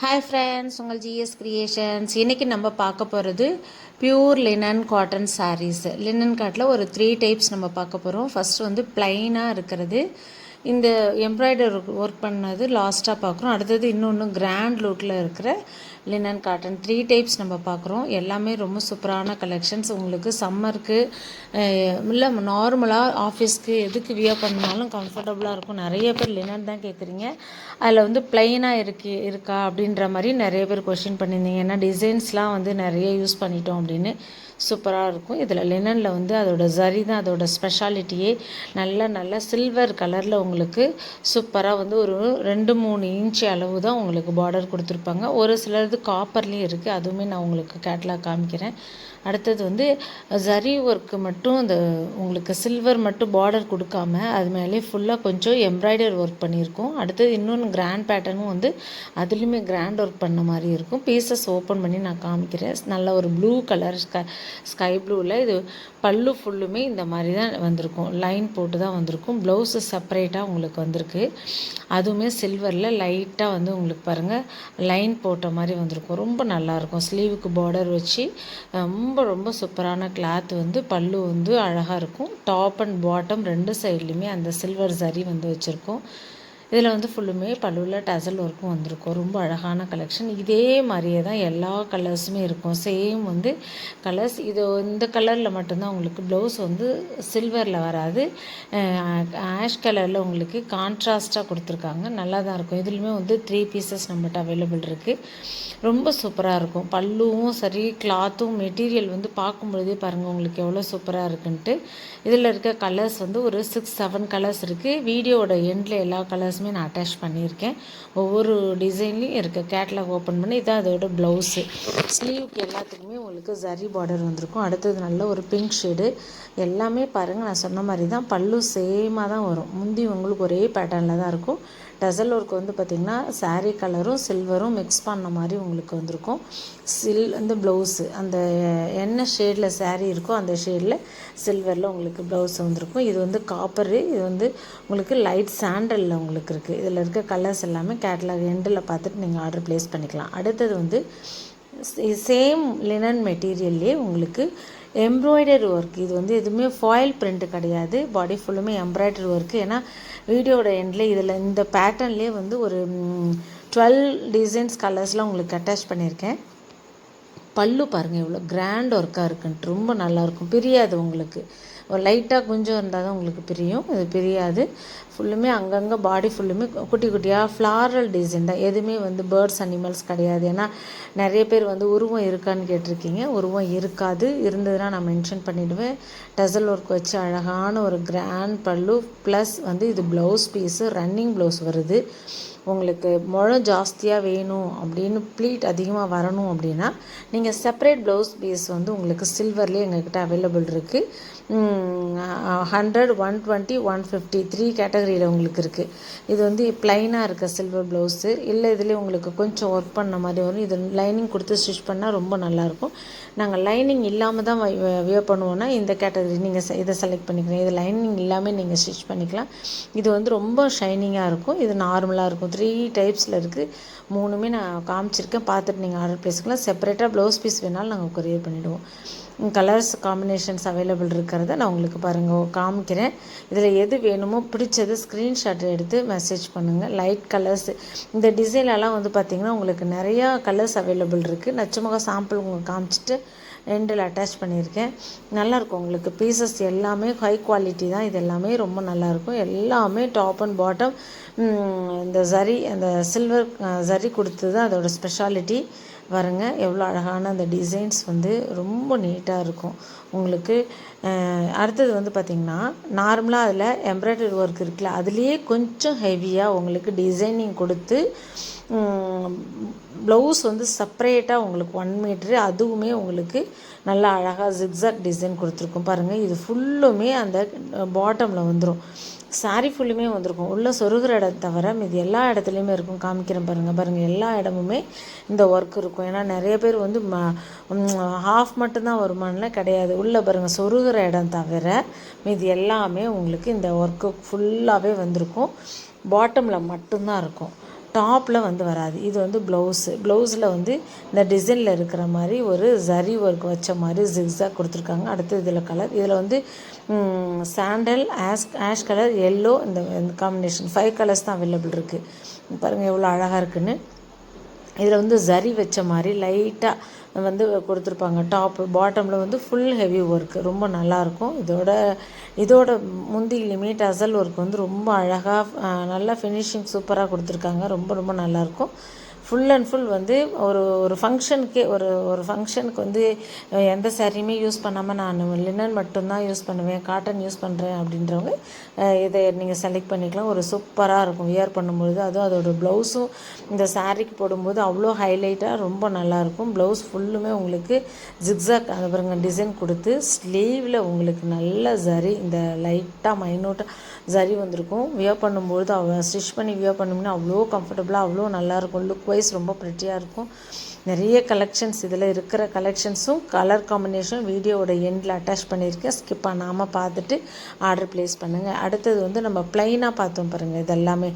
Hi friends உங்கள் GS creations இன்றைக்கி நம்ம பார்க்க போகிறது pure linen cotton sarees linen காட்டில் ஒரு த்ரீ டைப்ஸ் நம்ம பார்க்க போகிறோம் ஃபஸ்ட் வந்து பிளைனாக இருக்கிறது. இந்த எம்ப்ராய்டர் ஒர்க் பண்ணது லாஸ்ட்டாக பார்க்குறோம் அடுத்தது இன்னொன்று கிராண்ட் லுக்கில் இருக்கிற லினன் காட்டன் த்ரீ டைப்ஸ் நம்ம பார்க்குறோம் எல்லாமே ரொம்ப சூப்பரான கலெக்ஷன்ஸ் உங்களுக்கு சம்மருக்கு இல்லை நார்மலாக ஆஃபீஸ்க்கு எதுக்கு வியர் பண்ணாலும் கம்ஃபர்டபுளாக இருக்கும். நிறைய பேர் லினன் தான் கேட்குறீங்க அதில் வந்து பிளைனாக இருக்கு இருக்கா அப்படின்ற மாதிரி நிறைய பேர் கொஷின் பண்ணியிருந்தீங்க. ஏன்னா டிசைன்ஸ்லாம் வந்து நிறைய யூஸ் பண்ணிட்டோம் அப்படின்னு சூப்பராக இருக்கும். இதில் லினனில் வந்து அதோட ஜரி தான் அதோட ஸ்பெஷாலிட்டியே நல்ல நல்ல சில்வர் கலரில் உங்களுக்கு உங்களுக்கு சூப்பராக வந்து ஒரு ரெண்டு மூணு இன்ச் அளவு தான் உங்களுக்கு பார்டர் கொடுத்துருப்பாங்க. ஒரு சிலது காப்பர்லேயும் இருக்குது அதுவுமே நான் உங்களுக்கு கேட்லாக் காமிக்கிறேன். அடுத்தது வந்து ஜரி ஒர்க்கு மட்டும் அந்த உங்களுக்கு சில்வர் மட்டும் பார்டர் கொடுக்காம அது மேலே ஃபுல்லாக கொஞ்சம் எம்ப்ராய்டர் ஒர்க் பண்ணியிருக்கோம். அடுத்தது இன்னொன்று கிராண்ட் பேட்டர்னும் வந்து அதுலேயுமே கிராண்ட் ஒர்க் பண்ண மாதிரி இருக்கும். பீசஸ் ஓப்பன் பண்ணி நான் காமிக்கிறேன். நல்ல ஒரு ப்ளூ கலர் ஸ்கை ஸ்கை ப்ளூவில் இது பல்லு ஃபுல்லுமே இந்த மாதிரி தான் வந்திருக்கும். லைன் போட்டு தான் வந்திருக்கும். ப்ளவுஸு செப்பரேட்டாக உங்களுக்கு வந்திருக்கு. அதுவுமே சில்வரில் லைட்டாக வந்து உங்களுக்கு பாருங்கள் லைன் போட்ட மாதிரி வந்திருக்கும். ரொம்ப நல்லாயிருக்கும் ஸ்லீவுக்கு பார்டர் வச்சு ரொம்ப ரொம்ப சூப்பரான கிளாத் வந்து பல்லு வந்து அழகாக இருக்கும். டாப் அண்ட் பாட்டம் ரெண்டு சைட்லேயுமே அந்த சில்வர் சரி வந்து வச்சுருக்கோம். இதில் வந்து ஃபுல்லுமே பல்லுவில் டசல் ஒர்க்கும் வந்திருக்கும். ரொம்ப அழகான கலெக்ஷன் இதே மாதிரியே தான் எல்லா கலர்ஸுமே இருக்கும். சேம் வந்து கலர்ஸ் இது இந்த கலரில் மட்டும்தான் உங்களுக்கு ப்ளவுஸ் வந்து சில்வரில் வராது. ஆஷ் கலரில் உங்களுக்கு கான்ட்ராஸ்ட்டாக கொடுத்துருக்காங்க. நல்லா தான் இருக்கும். இதுலேயுமே வந்து த்ரீ பீசஸ் நம்மகிட்ட அவைலபிள் இருக்குது ரொம்ப சூப்பராக இருக்கும். பல்லுவும் சரி கிளாத்தும் மெட்டீரியல் வந்து பார்க்கும்பொழுதே பாருங்கள் உங்களுக்கு எவ்வளோ சூப்பராக இருக்குன்ட்டு. இதில் இருக்க கலர்ஸ் வந்து ஒரு சிக்ஸ் செவன் கலர்ஸ் இருக்குது வீடியோவோட எண்டில் எல்லா கலர்ஸ் கலர்ஸுமே நான் அட்டாச் பண்ணியிருக்கேன். ஒவ்வொரு டிசைன்லேயும் இருக்குது கேட்லாக் ஓப்பன் பண்ணி இதான் அதோட ப்ளவுஸு ஸ்லீவுக்கு எல்லாத்துக்குமே உங்களுக்கு ஜரி பார்டர் வந்திருக்கும். அடுத்தது நல்ல ஒரு பிங்க் ஷேடு எல்லாமே பாருங்கள் நான் சொன்ன மாதிரி தான் பல்லு சேமாக தான் வரும். முந்தி உங்களுக்கு ஒரே பேட்டர்னில் தான் இருக்கும். டசல் ஒர்க் வந்து பார்த்திங்கன்னா சாரீ கலரும் சில்வரும் மிக்ஸ் பண்ண மாதிரி உங்களுக்கு வந்திருக்கும். சில் அந்த ப்ளவுஸு அந்த என்ன ஷேடில் சாரீ இருக்கோ அந்த ஷேடில் சில்வரில் உங்களுக்கு ப்ளவுஸ் வந்திருக்கும். இது வந்து காப்பரு இது வந்து உங்களுக்கு லைட் சாண்டலில் உங்களுக்கு இருக்குது இதில் இருக்க கலர்ஸ் எல்லாமே கேட்லாக் எண்டில் பார்த்துட்டு நீங்கள் ஆர்டர் ப்ளேஸ் பண்ணிக்கலாம். அடுத்தது வந்து சேம் லினன் மெட்டீரியல்லே உங்களுக்கு எம்ப்ராய்டரி ஒர்க் இது வந்து எதுவுமே ஃபாயில் பிரிண்ட்டு கிடையாது. பாடி ஃபுல்லுமே எம்ப்ராய்டரி ஒர்க்கு ஏன்னா வீடியோட எண்டில் இதில் இந்த பேட்டர்ன்லேயே வந்து ஒரு டுவெல் டிசைன்ஸ் கலர்ஸ்லாம் உங்களுக்கு அட்டாச் பண்ணியிருக்கேன். பல்லு பாருங்கள் எவ்வளோ கிராண்ட் ஒர்க்காக இருக்குன்ட்டு. ரொம்ப நல்லாயிருக்கும் பிரியாது உங்களுக்கு. ஒரு லைட்டாக குஞ்சம் இருந்தால் தான் உங்களுக்கு பிரியும். இது பிரியாது. ஃபுல்லுமே அங்கங்கே பாடி ஃபுல்லுமே குட்டி குட்டியாக ஃப்ளாரல் டிசைன் தான். எதுவுமே வந்து பேர்ட்ஸ் அனிமல்ஸ் கிடையாது. ஏன்னா நிறைய பேர் வந்து உருவம் இருக்கான்னு கேட்டிருக்கீங்க. உருவம் இருக்காது. இருந்ததுன்னா நான் மென்ஷன் பண்ணிவிடுவேன் டசல் ஒர்க் வச்சு அழகான ஒரு கிராண்ட் பல்லு ப்ளஸ் வந்து இது ப்ளவுஸ் பீஸு ரன்னிங் ப்ளவுஸ் வருது. உங்களுக்கு முழம் ஜாஸ்தியாக வேணும் அப்படின்னு ப்ளீட் அதிகமாக வரணும் அப்படின்னா நீங்கள் செப்பரேட் ப்ளவுஸ் பீஸ் வந்து உங்களுக்கு சில்வர்லேயே எங்கள்கிட்ட அவைலபிள் இருக்குது hundred one twenty one fifty three கேட்டகரியில் உங்களுக்கு இருக்குது இது வந்து ப்ளைனாக இருக்க சில்வர் ப்ளவுஸு இல்லை இதுலேயே உங்களுக்கு கொஞ்சம் ஒர்க் பண்ண மாதிரி வரும். இது லைனிங் கொடுத்து ஸ்டிச் பண்ணால் ரொம்ப நல்லாயிருக்கும் நாங்கள் லைனிங் இல்லாமல் தான் வியர் பண்ணுவோன்னா இந்த கேட்டகரி நீங்கள் இதை செலக்ட் பண்ணிக்கலாம். இது லைனிங் இல்லாமல் நீங்கள் ஸ்டிச் பண்ணிக்கலாம். இது வந்து ரொம்ப ஷைனிங்காக இருக்கும். இது நார்மலாக இருக்கும். த்ரீ டைப்ஸில் இருக்குது மூணுமே நான் காமிச்சிருக்கேன். பார்த்துட்டு நீங்கள் ஆர்டர் பேசிக்கலாம். செப்பரேட்டாக ப்ளவுஸ் பீஸ் வேணாலும் நாங்கள் கொரியர் பண்ணிவிடுவோம் கலர்ஸ் காம்பினேஷன்ஸ் அவைலபிள் இருக்கிறத நான் உங்களுக்கு பாருங்கள் காமிக்கிறேன். இதில் எது வேணுமோ பிடிச்சது ஸ்க்ரீன்ஷாட் எடுத்து மெசேஜ் பண்ணுங்கள் லைட் கலர்ஸ் இந்த டிசைன்லலாம் வந்து பார்த்திங்கன்னா உங்களுக்கு நிறையா கலர்ஸ் அவைலபிள் இருக்குது நச்சமுக சாம்பிள் உங்களுக்கு காமிச்சிட்டு ரெண்டில் அட்டாச் பண்ணியிருக்கேன். நல்லாயிருக்கும் உங்களுக்கு. பீசஸ் எல்லாமே ஹை குவாலிட்டி தான். இது எல்லாமே ரொம்ப நல்லாயிருக்கும். எல்லாமே டாப் அண்ட் பாட்டம் இந்த ஜரி அந்த சில்வர் ஜரி கொடுத்தது தான் அதோட ஸ்பெஷாலிட்டி வருங்க எவ்வளோ அழகான அந்த டிசைன்ஸ் வந்து ரொம்ப நீட்டாக இருக்கும். உங்களுக்கு அடுத்தது வந்து பார்த்திங்கன்னா நார்மலாக அதில் எம்ப்ராய்டரி ஒர்க் இருக்குல்ல அதுலேயே கொஞ்சம் ஹெவியாக உங்களுக்கு டிசைனிங் கொடுத்து ப்ளவுஸ் வந்து செப்பரேட்டாக உங்களுக்கு ஒன் மீட்ரு அதுவுமே உங்களுக்கு நல்லா அழகாக ஜிக்ஸாக் டிசைன் கொடுத்துருக்கும். பாருங்கள் இது ஃபுல்லுமே அந்த பாட்டமில் வந்துடும் சாரீ ஃபுல்லுமே வந்திருக்கும். உள்ளே சொருகிற இடம் தவிர இது எல்லா இடத்துலையுமே இருக்கும். காமிக்கிறேன் பாருங்கள் பாருங்கள் எல்லா இடமுமே இந்த ஒர்க் இருக்கும். ஏன்னா நிறைய பேர் வந்து ம ஹாஃப் மட்டும்தான் வருமானலாம் கிடையாது. உள்ளே பாருங்கள் சொருகிற இடம் தவிர மீது எல்லாமே உங்களுக்கு இந்த ஒர்க்கு ஃபுல்லாகவே வந்திருக்கும். பாட்டமில் மட்டும்தான் இருக்கும். டாப்பில் வந்து வராது. இது வந்து ப்ளவுஸு ப்ளவுஸில் வந்து இந்த டிசைனில் இருக்கிற மாதிரி ஒரு ஜரி ஒர்க் வச்ச மாதிரி ஜிக்ஸாக கொடுத்துருக்காங்க. அடுத்து இதில் கலர் இதில் வந்து sandal ash ash colour yellow இந்த காம்பினேஷன் ஃபைவ் கலர்ஸ் தான் அவைலபிள் இருக்குது பாருங்கள் எவ்வளோ அழகாக இருக்குன்னு. இதில் வந்து ஜரி வச்ச மாதிரி லைட்டாக வந்து கொடுத்துருப்பாங்க. டாப்பு பாட்டமில் வந்து ஃபுல் ஹெவி ஒர்க்கு ரொம்ப நல்லாயிருக்கும் இதோட இதோட முந்தியிலுமே டசல் ஒர்க் வந்து ரொம்ப அழகாக நல்லா ஃபினிஷிங் சூப்பராக கொடுத்துருக்காங்க. ரொம்ப ரொம்ப நல்லாயிருக்கும் ஃபுல் அண்ட் ஃபுல் வந்து ஒரு ஒரு ஃபங்க்ஷனுக்கே ஒரு ஒரு ஃபங்க்ஷனுக்கு வந்து எந்த சாரியுமே யூஸ் பண்ணாமல் நான் லினன் மட்டும்தான் யூஸ் பண்ணுவேன் காட்டன் யூஸ் பண்ணுறேன் அப்படின்றவங்க இதை நீங்கள் செலக்ட் பண்ணிக்கலாம். ஒரு சூப்பராக இருக்கும். வியர் பண்ணும்பொழுது அதுவும் அதோட ப்ளவுஸும் இந்த சாரிக்கு போடும்போது அவ்வளோ ஹைலைட்டாக ரொம்ப நல்லாயிருக்கும் ப்ளவுஸ் ஃபுல்லுமே உங்களுக்கு ஜிக்ஸாக் அது பாருங்க டிசைன் கொடுத்து ஸ்லீவில் உங்களுக்கு நல்ல சரி இந்த லைட்டாக மைனூட்டாக ஜரி வந்திருக்கும். வியர் பண்ணும்பொழுது அவ ஸ்டிச் பண்ணி வியர் பண்ணோம்னா அவ்வளோ கம்ஃபர்டபுளாக அவ்வளோ நல்லாயிருக்கும். லுக் வைஸ் ரொம்ப ப்ரிட்டியாக இருக்கும். நிறைய கலெக்ஷன்ஸ் இதில் இருக்கிற கலெக்ஷன்ஸும் கலர் காம்பினேஷன் வீடியோவோட எண்டில் அட்டாச் பண்ணியிருக்கேன். ஸ்கிப் பண்ணாமல் பார்த்துட்டு ஆர்டர் ப்ளேஸ் பண்ணுங்கள் அடுத்தது வந்து நம்ம ப்ளைனாக பார்த்தோம் பாருங்கள் இதெல்லாமே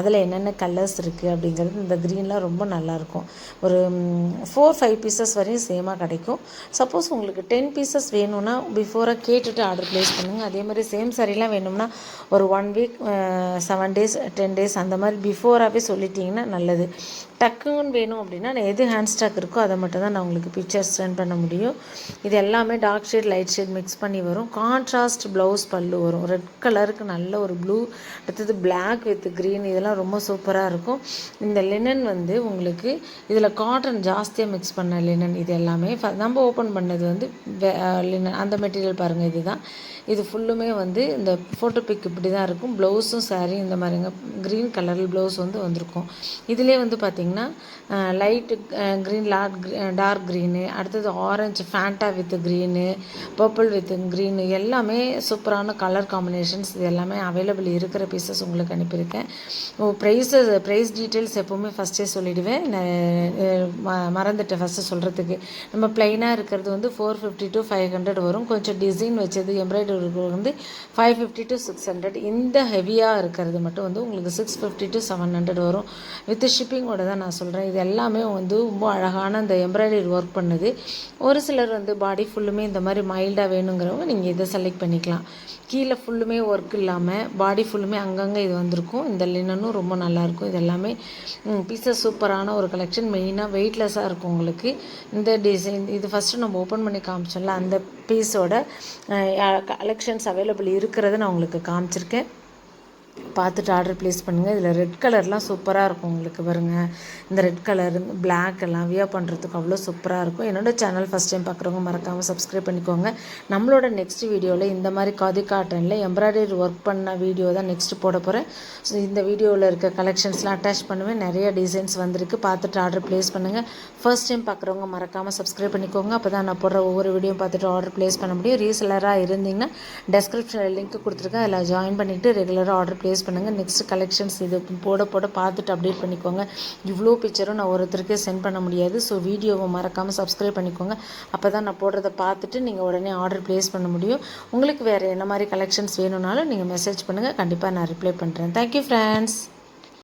அதில் என்னென்ன கலர்ஸ் இருக்குது அப்படிங்கிறது இந்த க்ரீன்லாம் ரொம்ப நல்லாயிருக்கும். ஒரு ஃபோர் ஃபைவ் பீசஸ் வரையும் சேமாக கிடைக்கும். சப்போஸ் உங்களுக்கு டென் பீசஸ் வேணும்னா பிஃபோராக கேட்டுட்டு ஆர்டர் ப்ளேஸ் பண்ணுங்கள் அதே மாதிரி சேம் சாரிலாம் வேணும்னா ஒரு one week seven days ten days அந்த மாதிரி பிஃபோராகவே சொல்லிட்டிங்கன்னா நல்லது. டக்குன்னு வேணும் அப்படின்னா நான் எது ஹேண்ட் ஸ்டாக் இருக்கோ அதை மட்டும் தான் நான் உங்களுக்கு பிக்சர்ஸ் சென்ட் பண்ண முடியும். இது எல்லாமே dark shade light shade mix பண்ணி வரும். கான்ட்ராஸ்ட் ப்ளவுஸ் பல்லு வரும். ரெட் கலருக்கு நல்ல ஒரு ப்ளூ அடுத்தது பிளாக் வித் க்ரீன் இதெல்லாம் ரொம்ப சூப்பராக இருக்கும். இந்த லினன் வந்து உங்களுக்கு இதில் காட்டன் ஜாஸ்தியாக மிக்ஸ் பண்ண லினன் இது எல்லாமே. நம்ம ஓப்பன் பண்ணது வந்து லினன் அந்த மெட்டீரியல் பாருங்கள் இதுதான். இது ஃபுல்லுமே வந்து இந்த ஃபோட்டோ பிக் இப்படி தான் இருக்கும். ப்ளவுஸும் சாரீ இந்த மாதிரிங்க. க்ரீன் கலரில் ப்ளவுஸ் வந்து வந்திருக்கும். இதிலே வந்து பார்த்திங்கன்னா light green lark dark green அடுத்தது orange Fanta with green purple with green எல்லாமே சூப்பரான கலர் காம்பினேஷன்ஸ் இது எல்லாமே அவைலபிள் இருக்கிற பீசஸ் உங்களுக்கு அனுப்பியிருக்கேன். ப்ரைஸஸ் ப்ரைஸ் டீட்டெயில்ஸ் எப்போவுமே ஃபஸ்ட்டே சொல்லிவிடுவேன் மறந்துட்டேன் ஃபஸ்ட்டு சொல்கிறதுக்கு நம்ம ப்ளைனாக இருக்கிறது வந்து four fifty to five hundred வரும். கொஞ்சம் டிசைன் வச்சது எம்ப்ராய்டரி வந்து five fifty to six hundred இந்த ஹெவியாக இருக்கிறது மட்டும் வந்து உங்களுக்கு six fifty to seven hundred வரும். வித் ஷிப்பிங்கோட தான் நான் சொல்கிறேன் இது எல்லாமே வந்து ரொம்ப அழகான அந்த எம்ப்ராய்டரி ஒர்க் பண்ணுது. ஒரு சிலர் வந்து பாடி ஃபுல்லுமே இந்த மாதிரி மைல்டாக வேணுங்கிறவங்க நீங்கள் இதை செலக்ட் பண்ணிக்கலாம். கீழே ஃபுல்லுமே ஒர்க் இல்லாமல் பாடி ஃபுல்லுமே அங்கங்கே இது வந்திருக்கும். இந்த லினனும் ரொம்ப நல்லாயிருக்கும் இது எல்லாமே பீசஸ் சூப்பரான ஒரு கலெக்ஷன் மெயினாக வெயிட்லெஸ்ஸாக இருக்கும் உங்களுக்கு. இந்த டிசைன் இது ஃபஸ்ட்டு நம்ம ஓப்பன் பண்ணி காமிச்சோம்ல அந்த பீஸோட கலெக்ஷன்ஸ் அவைலபிள் இருக்கிறத நான் உங்களுக்கு காமிச்சிருக்கேன். பார்த்துட்டு ஆர்டர் ப்ளேஸ் பண்ணுங்கள் இதில் ரெட் கலர்லாம் சூப்பராக இருக்கும் உங்களுக்கு பாருங்கள் இந்த ரெட் கலர் பிளாக் எல்லாம் வியர் பண்ணுறதுக்கு அவ்வளோ சூப்பராக இருக்கும். என்னோட சேனல் ஃபஸ்ட் டைம் பார்க்குறவங்க மறக்காமல் சப்ஸ்கிரைப் பண்ணிக்கோங்க. நம்மளோட நெக்ஸ்ட் வீடியோவில் இந்த மாதிரி காதி காட்டனில் எம்ப்ராய்டரி ஒர்க் பண்ண வீடியோ தான் நெக்ஸ்ட் போட போகிறேன் ஸோ இந்த வீடியோவில் இருக்க கலெக்ஷன்ஸ்லாம் அட்டாச் பண்ணுவேன். நிறைய டிசைன்ஸ் வந்திருக்கு. பார்த்துட்டு ஆர்டர் ப்ளேஸ் பண்ணுங்கள் ஃபர்ஸ்ட் டைம் பார்க்குறவங்க மறக்காமல் சப்ஸ்கிரைப் பண்ணிக்கோங்க. அப்போ தான் நான் போடுற ஒவ்வொரு வீடியோ பார்த்துட்டு ஆர்டர் ப்ளேஸ் பண்ண முடியும். ரீசெலராக இருந்தீங்கன்னா டெஸ்கிரிப்ஷனில் லிங்க் கொடுத்துருக்கேன். அதில் ஜாயின் பண்ணிவிட்டு ரெகுலராக ஆர்டர் ப்ளேஸ் பண்ணுங்கள் நெக்ஸ்ட் கலெக்ஷன்ஸ் இது போட போட பார்த்துட்டு அப்டேட் பண்ணிக்கோங்க. இவ்வளோ பிக்சரும் நான் ஒருத்தருக்கே சென்ட் பண்ண முடியாது. ஸோ வீடியோவை மறக்காமல் சப்ஸ்கிரைப் பண்ணிக்கோங்க. அப்போ தான் நான் போடுறத பார்த்துட்டு நீங்கள் உடனே ஆர்டர் ப்ளேஸ் பண்ண முடியும். உங்களுக்கு வேறு என்ன மாதிரி கலெக்ஷன்ஸ் வேணும்னாலும் நீங்கள் மெசேஜ் பண்ணுங்கள் கண்டிப்பாக நான் ரிப்ளை பண்ணுறேன் தேங்க்யூ ஃப்ரெண்ட்ஸ்